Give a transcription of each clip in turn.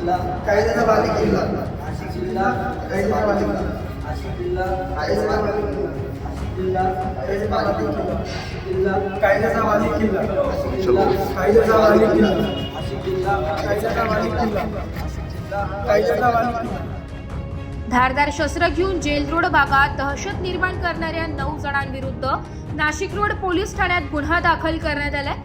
कायद्याचा बालेक किल्ला नाशिक जिल्हा कायद्याचा किल्ला नाशिक जिल्हा कायद्याचा बालेक किल्ला नाशिक जिल्हा कायद्याचा बालेक किल्ला नाशिक जिल्हा कायद्याचा किल्ला नाशिक जिल्हा कायद्याचा किल्ला नाशिक जिल्हा कायद्याचा किल्ला नाशिक जिल्हा कायद्याचा किल्ला धारदार शस्त्र घेऊन जेल रोड भागात दहशत निर्माण करणाऱ्या नऊ जणांविरुद्ध नाशिक रोड पोलीस ठाण्यात गुन्हा दाखल करण्यात आलाय.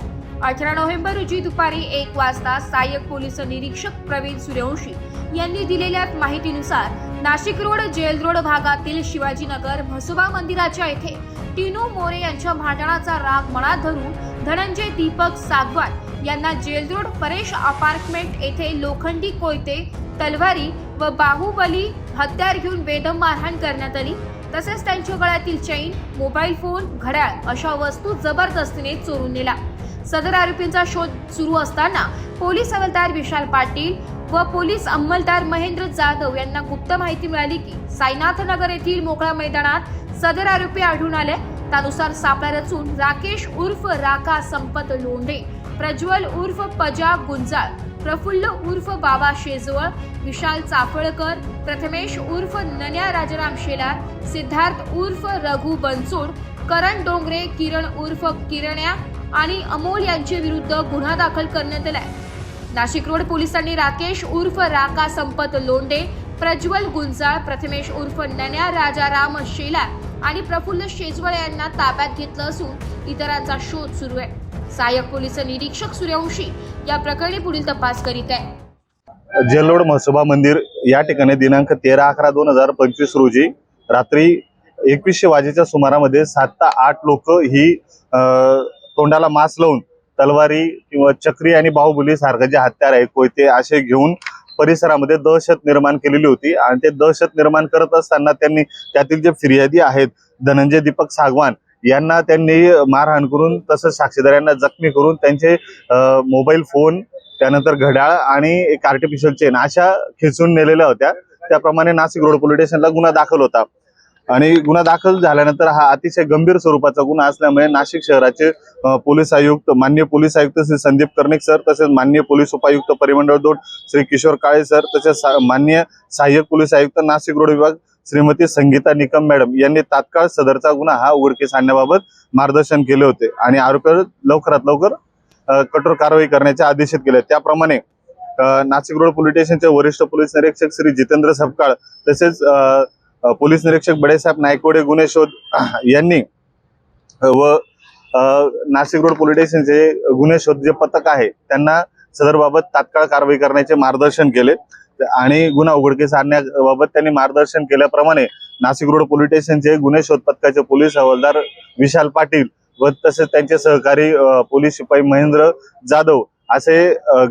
अठरा नोव्हेंबर रोजी दुपारी एक वाजता सहाय्यक पोलीस निरीक्षक प्रवीण सूर्यवंशी यांनी दिलेल्या माहितीनुसार नाशिक रोड जेल रोड भागातील शिवाजीनगर म्हसोबा मंदिराच्या येथे टिनू मोरे यांच्या भांडणाचा राग मनात धरून धनंजय दीपक सागवान यांना जेल रोड परेश अपार्टमेंट येथे लोखंडी कोयते तलवारी व बाहुबली हत्यार घेऊन बेदम मारहाण करण्यात आली. तसेच त्यांच्या गळ्यातील चैन मोबाईल फोन घड्याळ अशा वस्तू जबरदस्तीने चोरून नेला. सदर आरोपींचा शोध सुरू असताना पोलीस हवालदार विशाल पाटील व पोलीस अंमलदार महेंद्र जाधव यांना गुप्त माहिती मिळाली की साईनाथ नगर येथील मोकळ्या मैदानात सदर आरोपी आढळून आले. त्यानुसार सापळा रचून राकेश उर्फ राका संपत लोंढे प्रज्वल उर्फ पजा गुंजाळ प्रफुल्ल उर्फ बाबा शेजवळ विशाल चाफळकर प्रथमेश उर्फ नन्या राजाराम शेलार सिद्धार्थ उर्फ रघु बनसोड करण डोंगरे किरण उर्फ किरण्या आणि अमोल यांच्या विरुद्ध गुन्हा दाखल करण्यात आलाय. नाशिक रोड पोलिसांनी राकेश उर्फ राका संपत लोंडे प्रज्वल गुंजाळ प्रथमेश उर्फ नन्या राजाराम शेलार आणि प्रफुल्ल शेजवळ यांना ताब्यात घेतलं असून इतरांचा शोध सुरू आहे. सहाय्यक पोलीस निरीक्षक सूर्यवंशी या प्रकरणी पुढील तपास करीत आहे. जेलोड म्हसोबा मंदिर या ठिकाणी दिनांक तेरा अकरा दोन हजार पंचवीस रोजी रात्री एकवीसशे वाजेच्या सुमारामध्ये सात ते आठ लोक ही अ, तोंडाला मास्क लावून तलवारी किंवा चक्री आणि बाहुबली सारखं जे हत्यार आहे कोयते असे घेऊन परिसरामध्ये दहशत निर्माण केलेली होती. आणि ते दहशत निर्माण करत असताना त्यांनी त्यातील जे फिर्यादी आहेत धनंजय दीपक सागवान यांना त्यांनी मारहाण करून तसंच साक्षीदारांना जखमी करून त्यांचे मोबाईल फोन त्यानंतर घड्याळ आणि एक आर्टिफिशियल चेन अशा खेचून नेलेल्या होत्या. त्याप्रमाणे नाशिक रोड पोलीस स्टेशनला गुन्हा दाखल होता. आणि गुन्हा दाखल झाल्यानंतर हा अतिशय गंभीर स्वरूपाचा गुन्हा असल्यामुळे नाशिक शहराचे पोलीस आयुक्त मान्य पोलीस आयुक्त श्री संदीप कर्णिक सर तसेच मान्य पोलीस उपायुक्त परिमंडळ दोन श्री किशोर काळे सर तसेच मान्य सहाय्यक पोलीस आयुक्त नाशिक रोड विभाग श्रीमती संगीता निकम मॅडम यांनी तात्काळ सदरचा गुन्हा हा उघडकीस आणण्याबाबत मार्गदर्शन केले होते आणि आरोपीवर लवकरात लवकर कठोर कारवाई करण्याचे आदेशित केले. त्याप्रमाणे नाशिक रोड पोलीस स्टेशनचे वरिष्ठ पोलीस निरीक्षक श्री जितेंद्र सपकाळ तसेच पोलीस निरीक्षक बडेसाहेब नायकवडे गुन्हे शोध यांनी व नाशिक रोड पोलीस स्टेशनचे गुन्हे शोध जे पथक आहे त्यांना सदरबाबत तात्काळ कारवाई करण्याचे मार्गदर्शन केले. आणि गुन्हा उघडकीस आणण्याबाबत त्यांनी मार्गदर्शन केल्याप्रमाणे नाशिक रोड पोलीस स्टेशनचे गुन्हे शोध पथकाचे पोलीस हवालदार विशाल पाटील व तसेच त्यांचे सहकारी पोलीस शिपाई महेंद्र जाधव असे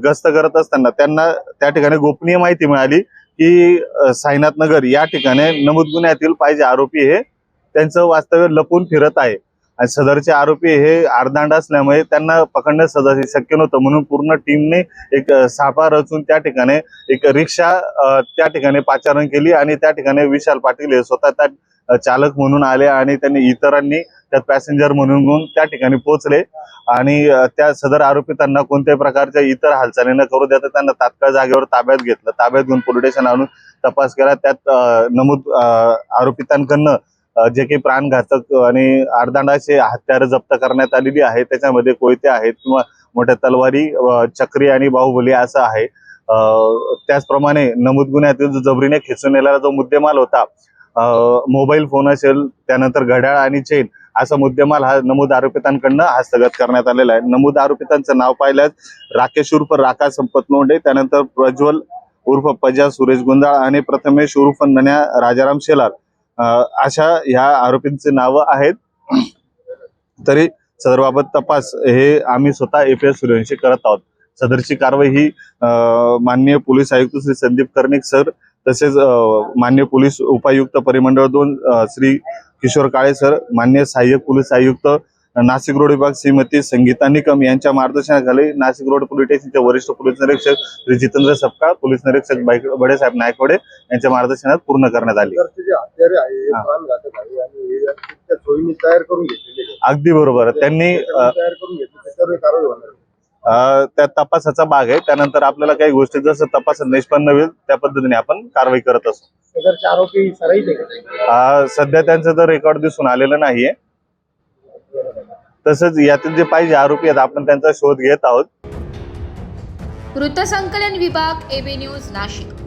गस्त करत असताना त्यांना त्या ठिकाणी गोपनीय माहिती मिळाली. की साईनाथ नगर या ठिकाणी नमूद गुन्ह्यातील पाहिजे आरोपी हे त्यांचं वास्तव्य लपून फिरत आहे. आणि सदरचे आरोपी हे अर्धांड असल्यामुळे त्यांना पकडणं सदर शक्य नव्हतं. म्हणून पूर्ण टीमने एक सापा रचून त्या ठिकाणी एक रिक्षा त्या ठिकाणी पाचारण केली आणि त्या ठिकाणी विशाल पाटील हे स्वतः त्या चालक म्हणून आले आणि त्यांनी इतरांनी त्यात पॅसेंजर म्हणून घेऊन त्या ठिकाणी पोहोचले. आणि त्या सदर आरोपितांना कोणत्याही प्रकारच्या इतर हालचाली न करू देता त्यांना तात्काळ जागेवर ताब्यात घेतलं. ताब्यात घेऊन पोलीस स्टेशन आणून तपास केला. त्यात नमूद आरोपितांकडनं जे काही प्राणघातक आणि अर्धांडाचे हत्यारं जप्त करण्यात आलेली आहे. त्याच्यामध्ये कोयते आहेत किंवा मोठ्या तलवारी चक्री आणि बाहुबली असं आहे. त्याचप्रमाणे नमूद गुन्ह्यातील जो जबरीने खेचून नेलेला जो मुद्देमाल होता मोबाईल फोन असेल त्यानंतर घड्याळ आणि चेन असा मुद्देमाल हा नमूद आरोपितांकडनं हस्तगत करण्यात आलेला आहे. नमूद आरोपितांचं नाव पाहिल्यास राकेश उर्फ राका संपत लोंढे त्यानंतर प्रज्वल उर्फ पजा सुरेश गुंदाळ आणि प्रथमेश उर्फ नन्या राजाराम शेलार. अशा ह्या आरोपींचे नावं आहेत. तरी सदरबाबत तपास हे आम्ही स्वतः एपीएस सूर्यवंशी करत आहोत. सदरची कारवाई ही अ, माननीय पोलीस आयुक्त श्री संदीप कर्णिक सर तसेच मान्य पोलीस उपायुक्त परिमंडळ दोन श्री किशोर काळे सर मान्य सहाय्यक पोलीस आयुक्त नाशिक रोड विभाग श्रीमती संगीता निकम यांच्या मार्गदर्शनाखाली नाशिक रोड पोलीस स्टेशनचे वरिष्ठ पोलीस निरीक्षक श्री जितेंद्र सपकाळ पोलीस निरीक्षक बाईक- बडेसाहेब नायकवडे यांच्या मार्गदर्शनात पूर्ण करण्यात आली. अगदी बरोबर. त्यांनी तयार करून घेतले त्याच्यावर कारवाई होणार आहे. अं, त्या तपासाचा भाग आहे. त्यानंतर आपल्याला काही गोष्टी जसं तपासात निष्पन्न होईल त्या पद्धतीने आपण कारवाई करत असतो आरोपी सध्या त्यांचं तर रेकॉर्ड दिसून आलेलं नाहीये. तसंच यातील जे पाहिजे आरोपी आहेत आपण त्यांचा शोध घेत आहोत. वृत्तसंकलन विभाग एबी न्यूज नाशिक.